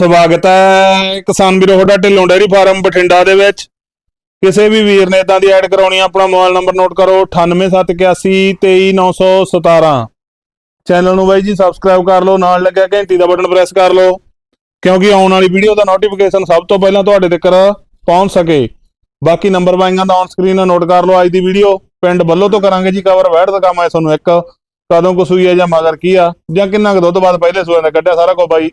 ਸਵਾਗਤ ਹੈ ਕਿਸਾਨ ਵੀਰੋ, ਤੁਹਾਡਾ ਢਿੱਲੋਂ ਡੇਅਰੀ ਫਾਰਮ ਬਠਿੰਡਾ ਦੇ ਵਿੱਚ। ਕਿਸੇ ਵੀ ਵੀਰ ਨੇ ਇਦਾਂ ਦੀ ਐਡ ਕਰਾਉਣੀ ਆਪਣਾ ਮੋਬਾਈਲ ਨੰਬਰ ਨੋਟ ਕਰੋ 9871823917 ਚੈਨਲ ਨੂੰ ਬਾਈ ਜੀ ਸਬਸਕ੍ਰਾਈਬ ਕਰ ਲਓ, ਨਾਲ ਲੱਗਿਆ ਘੰਟੀ ਦਾ ਬਟਨ ਪ੍ਰੈਸ ਕਰ ਲਓ, ਕਿਉਂਕਿ ਆਉਣ ਵਾਲੀ ਵੀਡੀਓ ਦਾ ਨੋਟੀਫਿਕੇਸ਼ਨ ਸਭ ਤੋਂ ਪਹਿਲਾਂ ਤੁਹਾਡੇ ਤੱਕ ਪਹੁੰਚ ਸਕੇ। ਬਾਕੀ ਨੰਬਰ ਵਾਈਆਂ ਦਾ ਔਨ ਸਕਰੀਨ ਨੋਟ ਕਰ ਲਓ ਅੱਜ ਦੀ ਵੀਡੀਓ। ਪਿੰਡ ਬੱਲੋ ਤੋਂ ਕਰਾਂਗੇ ਜੀ ਕਵਰ ਵੈੜ ਦਾ ਕੰਮ ਹੈ ਤੁਹਾਨੂੰ ਇੱਕ। ਕਦੋਂ ਕੁ ਸੂਈ ਹੈ ਜਾਂ ਮਗਰ ਕੀ ਆ, ਜਾਂ ਕਿੰਨਾ ਕੁ ਦੁੱਧ ਬਾਅਦ ਪਹਿਲੇ ਸੂਏ ਦਾ ਕੱਢਿਆ ਸਾਰਾ ਕੁਝ ਬਾਈ।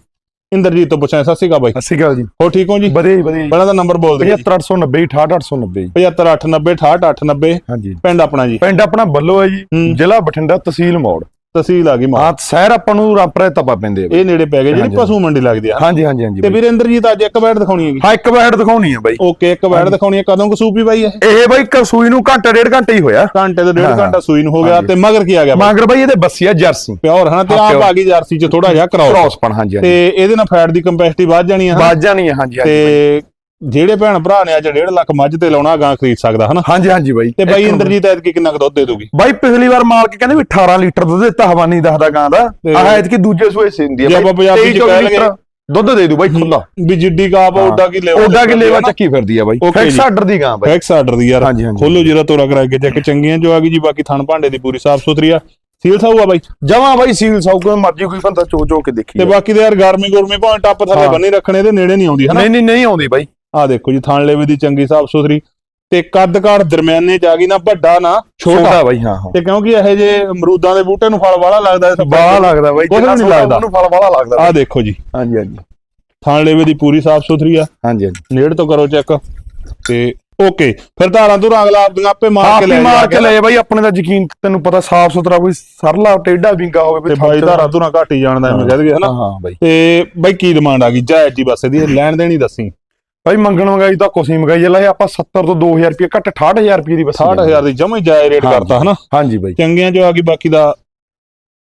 ਇੰਦਰਜੀਤ ਤੋਂ ਪੁੱਛਿਆ ਸਤਿ ਸ਼੍ਰੀ ਅਕਾਲ ਬਾਈ। ਸਤਿ ਸ਼੍ਰੀ ਅਕਾਲ ਜੀ। ਹੋ ਠੀਕ ਹੋ ਜੀ? ਵਧੀਆ ਜੀ ਵਧੀਆ ਪਹਿਲਾਂ ਦਾ ਨੰਬਰ ਬੋਲ ਦਿਓ 75890 68890 ਜੀ 75890 ਹਾਂਜੀ। ਪਿੰਡ ਆਪਣਾ ਜੀ। ਪਿੰਡ ਆਪਣਾ ਬੱਲੋ ਹੈ ਜੀ। ਜ਼ਿਲ੍ਹਾ ਬਠਿੰਡਾ ਤਹਿਸੀਲ ਮੌੜ। ਤਹਿਸੀਲ ਆ ਗਈ ਮਾਂ ਹਾਂ ਸ਼ਹਿਰ ਆਪਾਂ ਨੂੰ ਰਾਪਰੇ ਤਪਾ ਪੈਂਦੇ ਆ ਬਈ। ਇਹ ਨੇੜੇ ਪੈ ਗਏ ਜਿਹੜੀ। ਪਸ਼ੂ ਮੰਡੀ ਲੱਗਦੀ ਆ ਹਾਂਜੀ ਹਾਂਜੀ ਹਾਂਜੀ ਤੇ ਬਈ। ਵੀਰ ਇੰਦਰਜੀਤ ਅੱਜ ਇੱਕ ਬੈਡ ਦਿਖਾਉਣੀ ਹੈਗੀ ਹਾਂ ਇੱਕ ਬੈਡ ਦਿਖਾਉਣੀ ਆ ਬਾਈ ਓਕੇ ਇੱਕ ਬੈਡ ਦਿਖਾਉਣੀ ਹੈ ਕਦੋਂ ਕੁ ਸੂਪੀ ਬਾਈ ਇਹ ਇਹ ਬਾਈ ਕਸੂਈ ਨੂੰ ਘੰਟਾ ਡੇਢ ਘੰਟਾ ਹੀ ਹੋਇਆ ਘੰਟੇ ਤੋਂ ਡੇਢ ਹਾਂ, ਘੰਟਾ ਸੂਈ ਨੂੰ ਹੋ ਗਿਆ। ਤੇ ਮਗਰ ਕੀ ਆ ਗਿਆ ਬਾਈ? ਮਾਂਗਰ ਬਾਈ ਇਹਦੇ ਬੱਸੀਆ ਜਰਸੀ ਪਿਓਰ ਹਨਾ ਤੇ ਹਾਂ, ਆਪ pure। ਆ ਗਈ ਜਰਸੀ ਚ ਥੋੜਾ ਜਿਹਾ ਕਰਾਓ ਕ੍ਰਾਸ ਪਣ ਹਾਂਜੀ ਤੇ ਇਹਦੇ ਨਾਲ ਫੈਟ ਦੀ ਕੰਪੈਸਿਟੀ ਵੱਧ ਜਾਣੀ ਆ ਹਨਾ? ਬਾਜਾਂ ਨਹੀਂ ਹਾਂਜੀ ਹਾਂਜੀ ਤੇ ਜਿਹੜੇ ਭੈਣ ਭਰਾ ਨੇ ਅੱਜ 1.5 ਲੱਖ ਮੱਝ ਤੇ ਲਾਉਣਾ ਗਾਂ ਖਰੀਦ ਸਕਦਾ ਹਨਾ? ਹਾਂਜੀ ਹਾਂਜੀ ਬਾਈ ਤੇ ਬਾਈ ਇੰਦਰਜੀਤ ਐਤਕੀ ਕਿੰਨਾ ਕੁ ਦੁੱਧ ਦੇ ਦੂਗੀ? ਬਾਈ ਪਿਛਲੀ ਵਾਰ ਮਾਲਕ ਕਹਿੰਦੇ ਵੀ 18 ਲੀਟਰ ਦੁੱਧ ਦਿੱਤਾ ਹਵਾਨੀ ਦੱਸਦਾ ਗਾਂ ਦਾ। ਤੇ- ਆਹ ਐਤਕੀ ਦੂਜੇ ਸੂਏ ਸਿੰਦੀ ਆ ਜੇ ਆਪਾਂ ਪੰਜਾਬੀ ਚ 23 ਕਹਿ ਲੀਟਰ ਦੁੱਧ ਦੇ ਦੂ ਬਾਈ ਖੁੱਲਾ। ਵੀ ਜਿੱਡੀ ਕਾਪ। ਉਹਦਾ ਕੀ ਲੈਵਲ ਉਹਦਾ ਕਿ ਲੇਵਾ ਚੱਕੀ ਫਿਰਦੀ ਆ ਬਾਈ। ਫਿਕਸ। ਆਰਡਰ ਦੀ ਗਾਂ ਬਾਈ। ਫੈਕਸ ਆਰਡਰ ਦੀ ਯਾਰ। ਖੋਲੋ ਜਰਾ ਤੋਰਾ ਕਰਾ ਕੇ ਚੈੱਕ ਚੰਗੀਆਂ ਜੋ ਆ ਗਈ ਜੀ ਬਾਕੀ ਥਣ ਭਾਂਡੇ ਦੀ ਪੂਰੀ ਸਾਫ਼ ਸੁਥਰੀ ਆ। ਸੀਲ ਸਾਊ ਆ ਬਾਈ? ਜਮਾ ਬਾਈ ਸੀਲ ਸੌ ਕੋਈ ਮਰਜ਼ੀ ਕੋਈ ਬੰਦਾ ਚੋ ਚੋ ਕੇ ਦੇਖੀ ਤੇ ਬਾਕੀ ਦੇ ਯਾਰ ਗਰਮੀ ਗੁਰਮੀ ਭਾਵੇਂ ਟੱਪ ਥੱਲੇ। ਬੰਨੀ ਰੱਖਣੇ ਤੇ ਨੇੜੇ ਨਹੀਂ ਆਉਂਦੀ ਹਨਾ? ਨਹੀਂ ਨਹੀਂ ਨਹੀਂ ਆਉਂਦੀ ਬਾਈ। ਆ ਦੇਖੋ ਜੀ ਥਣ ਲੇਵੇ ਦੀ ਚੰਗੀ ਸਾਫ਼ ਸੁਥਰੀ। ਤੇ ਕੱਦ ਕਾਠ ਦਰਮਿਆਨੇ ਆ ਗਈ ਨਾ ਵੱਡਾ ਨਾ ਛੋਟਾ। ਬਾਈ ਹਾਂ ਹਾਂ। ਤੇ ਕਿਉਂਕਿ ਇਹ ਜੇ ਅਮਰੂਦਾਂ ਦੇ ਬੂਟੇ ਨੂੰ ਫਲ ਵਾਲਾ ਲੱਗਦਾ ਇਸ ਬਾਲਾ ਲੱਗਦਾ ਬਾਈ ਵੀ ਨਹੀਂ ਲੱਗਦਾ। ਉਹਨੂੰ ਫਲ ਵਾਲਾ ਲੱਗਦਾ ਆ ਦੇਖੋ ਜੀ। ਹਾਂਜੀ ਹਾਂਜੀ। ਥਣ ਲੇਵੇ ਦੀ ਪੂਰੀ ਸਾਫ਼ ਸੁਥਰੀ ਆ। ਹਾਂਜੀ ਹਾਂਜੀ। ਨੇੜ ਤੋਂ ਕਰੋ ਚੈੱਕ। ਤੇ ਓਕੇ ਫਿਰ ਧਾਰਾਂ ਧੁਰਾਂ ਅਗਲਾ ਆਪਦੀਆਂ ਆਪੇ ਮਾਰ ਕੇ ਲੈ ਮਾਰ ਜਾ ਕੇ ਲੈ ਬਾਈ ਆਪਣੇ ਦਾ ਯਕੀਨ ਤੈਨੂੰ ਪਤਾ ਸਾਫ਼ ਸੁਥਰਾ ਕੋਈ ਸਰਲਾ ਟੇਡਾ ਵਿੰਗਾ ਹੋਵੇ ਤੇ ਬਾਈ ਧਾਰਾਂ ਧੁਰਾਂ ਘੱਟ ਹੀ ਜਾਣਦਾ ਐਵੇਂ ਕਹਿ ਦਈਏ ਹਨਾ? ਹਾਂ ਹਾਂ ਬਾਈ। ਤੇ ਬਾਈ ਕੀ ਡਿਮਾਂਡ ਆ ਗਈ? ਜਾਇਜ਼ ਜੀ ਬਸ ਇਹਦੀ ਲੈਣ ਦੇਣੀ ਦੱਸੀ। ਬਾਈ ਮੰਗਣ ਮੰਗਾਈ ਤਾਂ ਕੁਛ ਨਹੀਂ ਮੰਗਾਈ ਜੇ ਆਪਾਂ 70 ਤੋਂ 2000 ਰੁਪਏ ਘੱਟ 68000 ਰੁਪਏ ਦੀ ਬਸ 60000 ਦੀ ਜਮਾ ਹੀ ਜਾਇਜ਼ ਰੇਟ। ਕਰਤਾ ਹਨਾ ਹਾਂਜੀ ਬਾਈ ਚੰਗੀਆਂ ਜੋ ਆ ਗਈ ਬਾਕੀ ਦਾ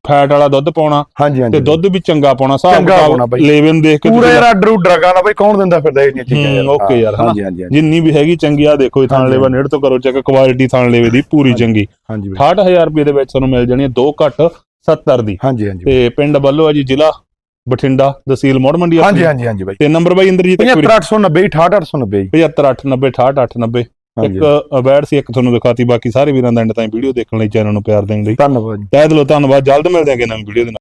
ਫੈਟ ਵਾਲਾ ਦੁੱਧ ਪਾਉਣਾ ਹਾਂਜੀ ਹਾਂਜੀ ਤੇ ਦੁੱਧ ਵੀ ਚੰਗਾ ਪਾਉਣਾ ਹਿਸਾਬ ਚੰਗਾ ਪਾਉਣਾ ਕਿਤਾਬ। ਲੇਵਨ ਦੇਖ ਕੇ ਪੂਰੇ ਯਾਰ ਆਰਡਰ ਉਡਰ ਗਾਣਾ ਬਾਈ ਕੌਣ ਦਿੰਦਾ ਫਿਰਦਾ ਇਹ ਚੀਜ਼ਾਂ ਹੂੰ, okay ਯਾਰ। ਹਾਂਜੀ ਜਿੰਨੀ ਵੀ ਹੈਗੀ ਚੰਗੀ ਆ ਦੇਖੋ ਇਹ ਥਾਣ। ਲੇਵਾ ਨੇੜ ਤੋਂ ਕਰੋ ਚੈੱਕ ਕੁਆਲਿਟੀ ਥਾਣ ਲੇਵੇ ਦੀ ਪੂਰੀ। ਚੰਗੀ ਹਾਂਜੀ ਬਾਈ 68000 ਰੁਪਏ ਦੇ ਵਿੱਚ ਤੁਹਾਨੂੰ ਮਿਲ ਜਾਣੀ ਹੈ ਦੋ ਘੱਟ 70 ਦੀ ਹਾਂਜੀ ਹਾਂਜੀ ਤੇ ਪਿੰਡ ਵੱਲੋਂ ਆ ਜੀ ਜ਼ਿਲ੍ਹਾ ਬਠਿੰਡਾ ਤਹਿਸੀਲ ਮੋੜ ਮੰਡੀ। ਹਾਂਜੀ ਹਾਂਜੀ ਹਾਂਜੀ ਬਾਈ। ਤੇ ਨੰਬਰ ਬਾਈ ਇੰਦਰਜੀਤ ਇੱਕ ਵਾਰੀ। 75890 68890 75890 6890 ਹਾਂਜੀ। ਇੱਕ ਅਵੈਡ ਸੀ ਇੱਕ ਤੁਹਾਨੂੰ ਦਿਖਾਤੀ ਬਾਕੀ ਸਾਰੇ ਵੀਰਾਂ ਦਾ ਐਂਡ ਤਾਈਂ ਵੀਡੀਓ ਦੇਖਣ ਲਈ ਚੈਨਲ ਨੂੰ ਪਿਆਰ ਦੇਣ ਲਈ। ਧੰਨਵਾਦ ਜੀ। ਤਹਿ ਦਿਲੋਂ ਧੰਨਵਾਦ ਜਲਦ ਮਿਲਦੇ ਹਾਂ ਕਿ ਨਵੀਂ ਵੀਡੀਓ ਦੇ ਨਾਲ।